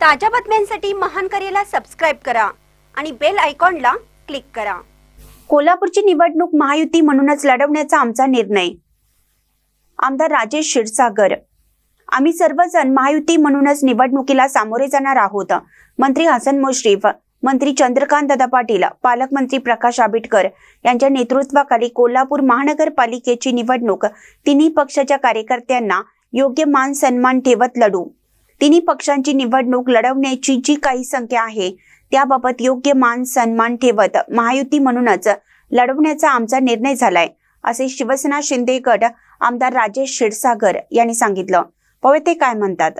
ताज्या बातम्यांसाठी महान करेला सबस्क्राईब करा आणि बेल आयकॉनला क्लिक करा. कोल्हापूरची निवडणूक महायुती म्हणूनच लढवण्याचा आमचा निर्णय. आमदार राजेश क्षीरसागर. आम्ही सर्वजण महायुती म्हणूनच निवडणुकीला सामोरे जाणार आहोत. मंत्री हसन मुश्रीफ मंत्री चंद्रकांत दादा पाटील पालकमंत्री प्रकाश आंबेडकर यांच्या नेतृत्वाखाली कोल्हापूर महानगरपालिकेची निवडणूक तिन्ही पक्षाच्या कार्यकर्त्यांना योग्य मान सन्मान ठेवत लढू. तिन्ही पक्षांची निवडणूक लढवण्याची जी काही संख्या आहे त्याबाबत योग्य मान सन्मान ठेवत महायुती म्हणूनच लढवण्याचा आमचा निर्णय झालाय असे शिवसेना शिंदे गट आमदार राजेश क्षीरसागर यांनी सांगितलं. पवे ते काय म्हणतात?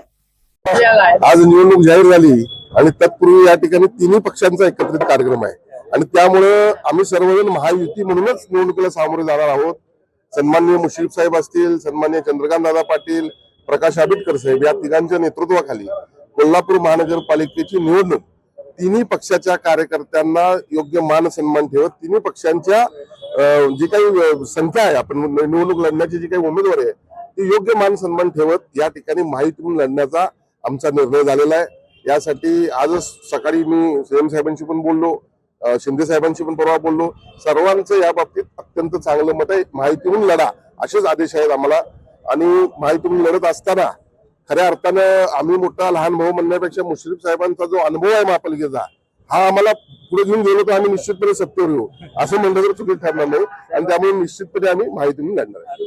आज निवडणूक जाहीर झाली आणि तत्पूर्वी या ठिकाणी तिन्ही पक्षांचा एकत्रित कार्यक्रम आहे. आणि त्यामुळे आम्ही सर्वजण महायुती म्हणूनच निवडणुकीला सामोरे जाणार आहोत. सन्माननीय मुश्रीफ साहेब असतील सन्माननीय चंद्रकांत दादा पाटील प्रकाश आंबेडकर साहेब या तिघांच्या नेतृत्वाखाली कोल्हापूर महानगरपालिकेची निवडणूक तिन्ही पक्षाच्या कार्यकर्त्यांना योग्य मान सन्मान ठेवत तिन्ही पक्षांच्या जी काही संख्या आहे आपण निवडणूक लढण्याची जी काही उमेदवारी आहे ती योग्य मान सन्मान ठेवत या ठिकाणी माहिती लढण्याचा आमचा निर्णय झालेला आहे. यासाठी आजच सकाळी मी सीएम साहेबांशी पण बोललो शिंदे साहेबांशी पण परवा बोललो. सर्वांचं या बाबतीत अत्यंत चांगलं मत आहे. माहितीहून लढा असेच आदेश आहेत आम्हाला. आणि माहितीहून लढत असताना खऱ्या अर्थानं आम्ही मोठा लहान भाऊ म्हणण्यापेक्षा मुश्रीफ साहेबांचा जो अनुभव आहे महापालिकेचा हा आम्हाला पुढे घेऊन गेलो तर आम्ही निश्चितपणे सत्तेवर येऊ. असं म्हणलं तर चुकीत ठरणार नाही. आणि त्यामुळे निश्चितपणे आम्ही माहिती लढणार आहे.